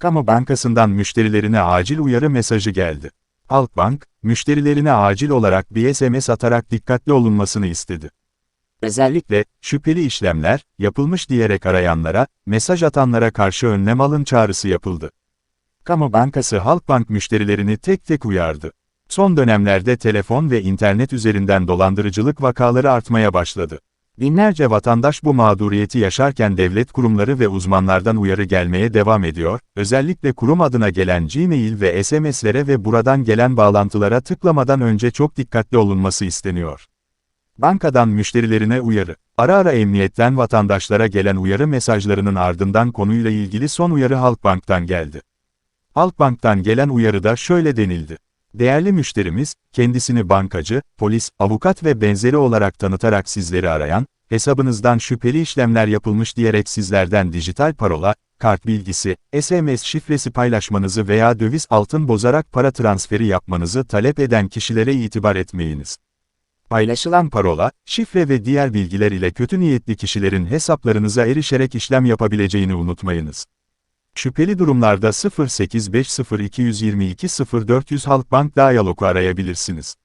Kamu Bankası'ndan müşterilerine acil uyarı mesajı geldi. Halkbank, müşterilerine acil olarak bir SMS atarak dikkatli olunmasını istedi. Özellikle, şüpheli işlemler, yapılmış diyerek arayanlara, mesaj atanlara karşı önlem alın çağrısı yapıldı. Kamu Bankası Halkbank müşterilerini tek tek uyardı. Son dönemlerde telefon ve internet üzerinden dolandırıcılık vakaları artmaya başladı. Binlerce vatandaş bu mağduriyeti yaşarken devlet kurumları ve uzmanlardan uyarı gelmeye devam ediyor, özellikle kurum adına gelen Gmail ve SMS'lere ve buradan gelen bağlantılara tıklamadan önce çok dikkatli olunması isteniyor. Bankadan müşterilerine uyarı. Ara ara emniyetten vatandaşlara gelen uyarı mesajlarının ardından konuyla ilgili son uyarı Halkbank'tan geldi. Halkbank'tan gelen uyarıda şöyle denildi. Değerli müşterimiz, kendisini bankacı, polis, avukat ve benzeri olarak tanıtarak sizleri arayan, hesabınızdan şüpheli işlemler yapılmış diyerek sizlerden dijital parola, kart bilgisi, SMS şifresi paylaşmanızı veya döviz altın bozarak para transferi yapmanızı talep eden kişilere itibar etmeyiniz. Paylaşılan parola, şifre ve diğer bilgiler ile kötü niyetli kişilerin hesaplarınıza erişerek işlem yapabileceğini unutmayınız. Şüpheli durumlarda 0850 222 0400 Halkbank Diyalog'u arayabilirsiniz.